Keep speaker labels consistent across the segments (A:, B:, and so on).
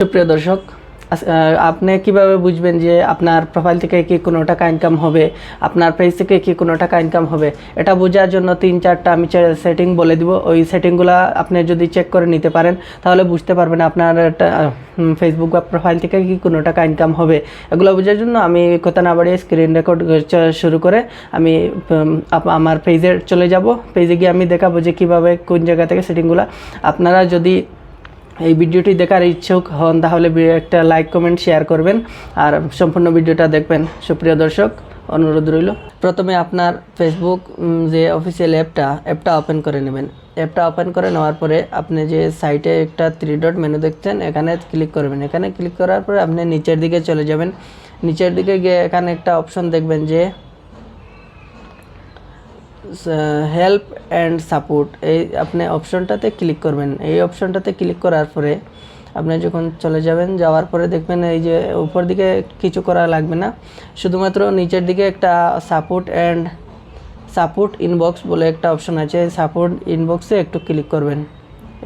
A: সুপ্রিয় দর্শক আপনি কীভাবে বুঝবেন যে আপনার প্রোফাইল থেকে কি কোনো টাকা ইনকাম হবে? আপনার পেজ থেকে কি কোনো টাকা ইনকাম হবে? এটা বোঝার জন্য তিন চারটা আমি সেটিং বলে দিব। ওই সেটিংগুলো আপনি যদি চেক করে নিতে পারেন, তাহলে বুঝতে পারবেন আপনার ফেসবুক বা প্রোফাইল থেকে কি কোনো টাকা ইনকাম হবে। এগুলো বোঝার জন্য আমি কথা না বাড়িয়ে স্ক্রিন রেকর্ড শুরু করে আমি আমার পেজে চলে যাব। পেজে গিয়ে আমি দেখাবো যে কীভাবে কোন জায়গা থেকে সেটিংগুলো আপনারা যদি এই ভিডিওটি দেখার ইচ্ছুক হন তাহলে একটা লাইক কমেন্ট শেয়ার করবেন। আর সম্পূর্ণ ভিডিওটা দেখবেন। সুপ্রিয় দর্শক, অনুরোধ রইল। প্রথমে আপনার ফেসবুক যে অফিসিয়াল অ্যাপটা অ্যাপটা ওপেন করে নেবেন। অ্যাপটা ওপেন করে নেওয়ার পরে আপনি যে সাইটে একটা থ্রি ডট মেনু দেখছেন, এখানে ক্লিক করবেন। এখানে ক্লিক করার পরে আপনি নিচের দিকে চলে যাবেন। নিচের দিকে গিয়ে এখানে একটা অপশন দেখবেন যে হেল্প অ্যান্ড সাপোর্ট এই আপনি অপশনটাতে ক্লিক করবেন। এই অপশনটাতে ক্লিক করার পরে আপনি যখন চলে যাবেন, যাওয়ার পরে দেখবেন এই যে উপর দিকে কিছু করা লাগবে না। শুধুমাত্র নিচের দিকে একটা সাপোর্ট অ্যান্ড সাপোর্ট ইনবক্স বলে একটা অপশন আছে। সাপোর্ট ইনবক্সে একটু ক্লিক করবেন।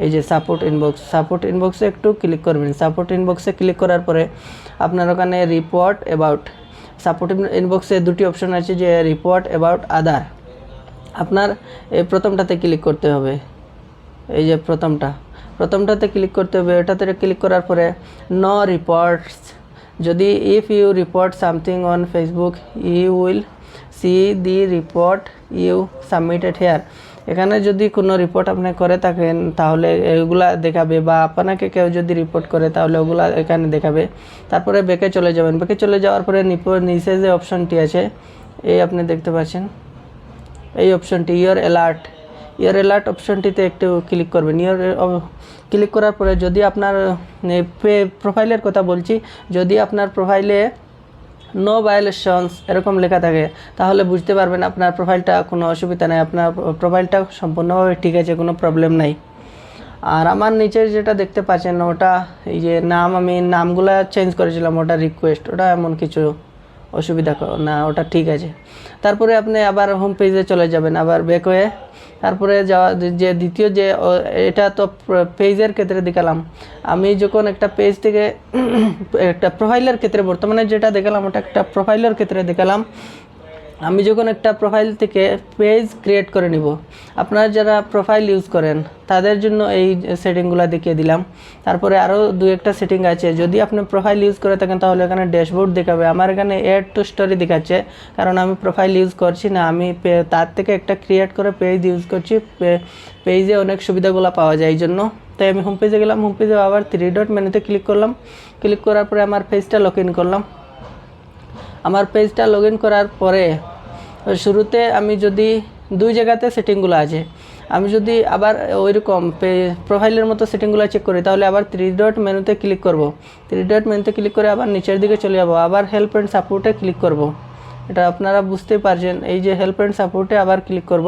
A: এই যে সাপোর্ট ইনবক্স সাপোর্ট ইনবক্সে একটু ক্লিক করবেন। সাপোর্ট ইনবক্সে ক্লিক করার পরে আপনার ওখানে রিপোর্ট অ্যাবাউট সাপোর্ট ইনবক্সে দুটি অপশন আছে যে রিপোর্ট অ্যাবাউট আদার আপনার প্রথমটাতে ক্লিক করতে হবে। এই যে প্রথমটা। প্রথমটাতে ক্লিক করতে হবে, এটাতে ক্লিক করার পরে ন রিপোর্টস যদি if you report something on Facebook you will see the report you submitted here এখানে যদি কোনো রিপোর্ট আপনি করে থাকেন, তাহলে এগুলা দেখাবে বা আপনাকে কেউ যদি রিপোর্ট করে, তাহলে ওগুলা এখানে দেখাবে। তারপরে বেকে চলে যাবেন। বেকে চলে যাওয়ার পরে নিচে যে অপশনটি আছে, এই আপনি দেখতে পাচ্ছেন। এই অপশনটি ইয়ার অ্যালার্ট ইয়ার অ্যালার্ট অপশনটিতে একটু ক্লিক করবেন। ইয়ার ক্লিক করার পরে যদি আপনার প্রোফাইলের কথা বলছি, যদি আপনার প্রোফাইলে নো ভায়োলেশনস এরকম লেখা থাকে, তাহলে বুঝতে পারবেন আপনার প্রোফাইলটা কোনো অসুবিধা নেই, আপনার প্রোফাইলটা সম্পূর্ণভাবে ঠিক আছে, কোনো প্রবলেম নাই। আর আমার নিচে যেটা দেখতে পাচ্ছেন, ওটা এই যে নাম, আমি নামগুলা চেঞ্জ করেছিলাম, ওটা রিকোয়েস্ট ওটা এমন কিছু। অসুবিধা না, ওটা ঠিক আছে। তারপরে আপনি আবার হোম পেজে চলে যাবেন, আবার ব্যাক হয়ে। তারপরে যাওয়া যে দ্বিতীয় যে এটা তো পেজের ক্ষেত্রে দেখালাম। আমি যখন একটা পেজ থেকে একটা প্রোফাইলের ক্ষেত্রে বর্তমানে যেটা দেখালাম, ওটা একটা প্রোফাইলের ক্ষেত্রে দেখালাম। আমি যখন একটা প্রোফাইল থেকে পেজ ক্রিয়েট করে নিব, আপনারা যারা প্রোফাইল ইউজ করেন, তাদের জন্য এই সেটিংগুলো দেখিয়ে দিলাম। তারপরে আরও দু একটা সেটিং আছে, যদি আপনি প্রোফাইল ইউজ করে থাকেন, তাহলে এখানে ড্যাশবোর্ড দেখাবে। আমার এখানে এড টু স্টোরি দেখাচ্ছে, কারণ আমি প্রোফাইল ইউজ করছি না, আমি তার থেকে একটা ক্রিয়েট করে পেজ ইউজ করছি পেজে অনেক সুবিধাগুলো পাওয়া যায় এই জন্য। তাই আমি হোম পেজে গেলাম হোম পেজে আবার থ্রি ডট মেনুতে ক্লিক করলাম। ক্লিক করার পরে আমার পেজটা লগ ইন করলাম। আমার পেজটা লগ ইন করার পরে শুরুতে আমি যদি দুই জায়গাতে সেটিংগুলো আছে, আমি যদি আবার ওইরকম প্রোফাইলের মতো সেটিংগুলো চেক করি, তাহলে আবার থ্রি ডট মেনুতে ক্লিক করব। থ্রি ডট মেনুতে ক্লিক করে আবার নিচের দিকে চলে যাব, আবার হেল্প অ্যান্ড সাপোর্টে ক্লিক করব। এটা আপনারা বুঝতেই পারছেন, এই যে হেল্প অ্যান্ড সাপোর্টে আবার ক্লিক করব।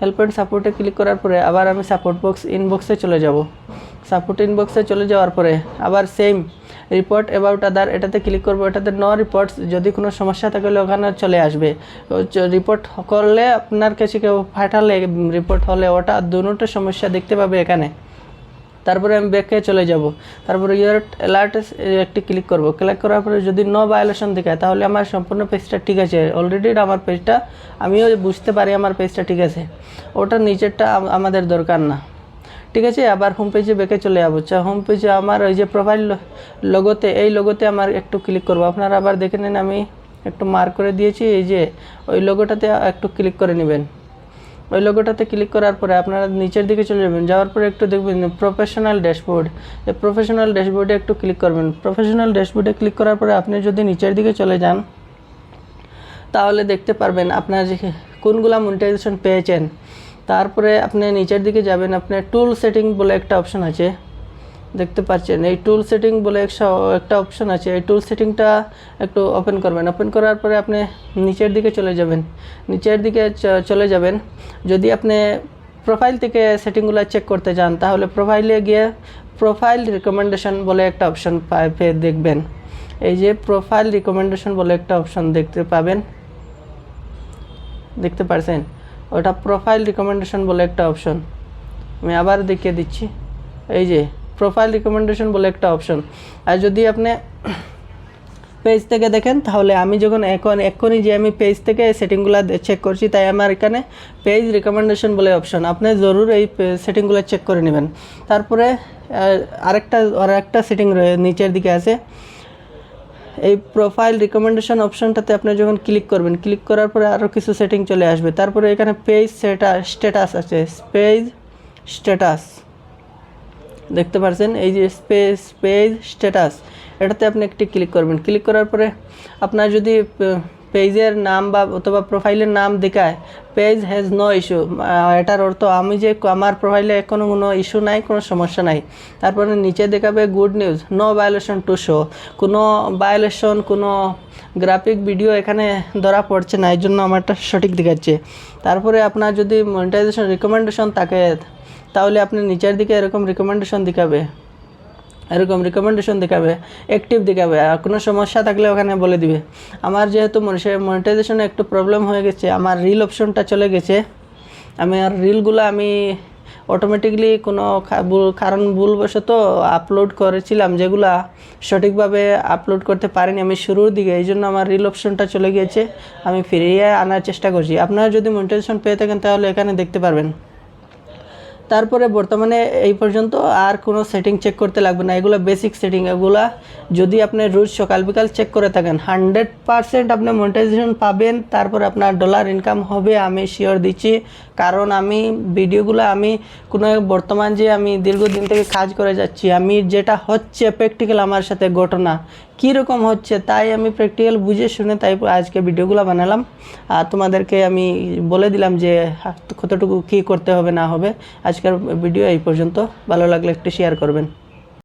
A: হেল্প অ্যান্ড সাপোর্টে ক্লিক করার পরে আবার আমি সাপোর্ট বক্স ইনবক্সে চলে যাব। সাপোর্ট ইনবক্সে চলে যাওয়ার পরে আবার সেম রিপোর্ট অ্যাবাউট আদার এটাতে ক্লিক করব, এটাতে ন রিপোর্টস যদি কোনো সমস্যা থাকলে ওখানে চলে আসবে। রিপোর্ট করলে আপনার কাছে কেউ পাঠালে রিপোর্ট হলে ওটা দুটো সমস্যা দেখতে পাবে এখানে। তারপরে আমি ব্যাকে চলে যাব। তারপরে ইয়ার অ্যালার্ট একটি ক্লিক করব। ক্লিক করার পরে যদি নো ভায়োলেশন দেখায়, তাহলে আমার সম্পূর্ণ পেজটা ঠিক আছে। অলরেডি আমার পেজটা আমিও বুঝতে পারি আমার পেজটা ঠিক আছে। ওটা নিচেরটা আমাদের দরকার না। ঠিক আছে? আবার হোম পেজে বেঁকে চলে যাব। আচ্ছা হোম পেজে আমার ওই যে প্রোফাইল লোগোতে এই লোগোতে আমার একটু ক্লিক করব। আপনারা আবার দেখে নিন, আমি একটু মার্ক করে দিয়েছি। এই যে, ওই লোগোটাতে একটু ক্লিক করে নেবেন। ওই লোগোটাতে ক্লিক করার পরে আপনারা নিচের দিকে চলে যাবেন। যাওয়ার পরে একটু দেখবেন প্রফেশনাল ড্যাশবোর্ড এই প্রফেশনাল ড্যাশবোর্ডে একটু ক্লিক করবেন। প্রফেশনাল ড্যাশবোর্ডে ক্লিক করার পরে আপনি যদি নিচের দিকে চলে যান, তাহলে দেখতে পারবেন আপনার কোনগুলা মনিটাইজেশন পেয়েছেন। তারপরে আপনি নিচের দিকে যাবেন আপনার টুল সেটিং বলে একটা অপশন আছে। দেখতে পাচ্ছেন, এই টুল সেটিং বলে একটা- অপশন আছে। এই টুল সেটিংটা একটু ওপেন করবেন। ওপেন করার পরে আপনি নিচের দিকে চলে যাবেন। নিচের দিকে চলে যাবেন। যদি আপনি প্রোফাইল থেকে সেটিংগুলো চেক করতে চান, তাহলে প্রোফাইলে গিয়ে প্রোফাইল রিকমেন্ডেশন বলে একটা অপশন দেখবেন। এই যে প্রোফাইল রিকমেন্ডেশন বলে একটা অপশন দেখতে পাবেন। দেখতে পারছেন? ওটা প্রোফাইল রিকমেন্ডেশন বলে একটা অপশন আমি আবার দেখিয়ে দিচ্ছি। এই যে প্রোফাইল রিকমেন্ডেশন বলে একটা অপশন আর যদি আপনি পেজ থেকে দেখেন, তাহলে আমি যখন এখন, এক্ষুনি যে আমি পেজ থেকে সেটিংগুলো চেক করছি, তাই আমার এখানে পেজ রিকমেন্ডেশন বলে অপশন আপনি জরুর এই সেটিংগুলো চেক করে নেবেন। তারপরে আরেকটা আরেকটা সেটিং নিচের দিকে আছে। এই প্রোফাইল রিকমেন্ডেশন অপশনটাতে আপনি যখন ক্লিক করবেন ক্লিক করার পরে আরও কিছু সেটিং চলে আসবে। তারপরে এখানে পেজ সেটা স্ট্যাটাস আছে। পেজ স্ট্যাটাস দেখতে পারছেন? এই যে স্পেস পেজ স্ট্যাটাস এটাতে আপনি একটি ক্লিক করবেন। ক্লিক করার পরে আপনার যদি পেজের নাম বা অথবা প্রোফাইলের নাম দেখায়, পেজ হ্যাজ নো ইস্যু এটার অর্থ আমি যে আমার প্রোফাইলে কোনো কোনো ইস্যু নাই, কোনো সমস্যা নাই। তারপরে নিচে দেখাবে good news no violation to show কোনো ভায়োলেশন কোনো গ্রাফিক ভিডিও এখানে ধরা পড়ছে না, এই জন্য আমারটা সঠিক দেখাচ্ছে। তারপরে আপনার যদি মনিটাইজেশন রিকমেন্ডেশন থাকে, তাহলে আপনি নিচের দিকে এরকম রিকমেন্ডেশন দেখাবে। এরকম রিকমেন্ডেশন দেখাবে অ্যাক্টিভ দেখাবে, আর কোনো সমস্যা থাকলে ওখানে বলে দিবে। আমার যেহেতু মনিটাইজেশনে একটু প্রবলেম হয়ে গেছে, আমার রিল অপশনটা চলে গেছে। আমি আর রিলগুলো আমি অটোমেটিকলি কোনো কারণ ভুলবশত আপলোড করেছিলাম, যেগুলা সঠিকভাবে আপলোড করতে পারিনি আমি শুরুর দিকে, এই জন্য আমার রিল অপশনটা চলে গিয়েছে। আমি ফিরিয়ে আনার চেষ্টা করছি। আপনারা যদি মনিটাইজেশন পেয়ে থাকেন তাহলে এখানে দেখতে পারবেন। তারপরে বর্তমানে এই পর্যন্ত আর কোনো সেটিং চেক করতে লাগবে না। এগুলো বেসিক সেটিং এগুলা যদি আপনি রোজ সকাল বিকাল চেক করে থাকেন হান্ড্রেড পারসেন্ট আপনি মনিটাইজেশন পাবেন, তারপর আপনার ডলার ইনকাম হবে, আমি শিওর দিচ্ছি। কারণ আমি ভিডিওগুলো আমি কোনো বর্তমান যে আমি দীর্ঘদিন থেকে কাজ করে যাচ্ছি, আমি যেটা হচ্ছে প্র্যাকটিক্যাল আমার সাথে ঘটনা, কীরকম হচ্ছে তাই আমি প্র্যাকটিক্যাল বুঝে শুনে তাই আজকে ভিডিওগুলো বানালাম। আর তোমাদেরকে আমি বলে দিলাম যে কতটুকু কী করতে হবে না হবে। আজকের ভিডিও এই পর্যন্ত। ভালো লাগলে একটু শেয়ার করবেন।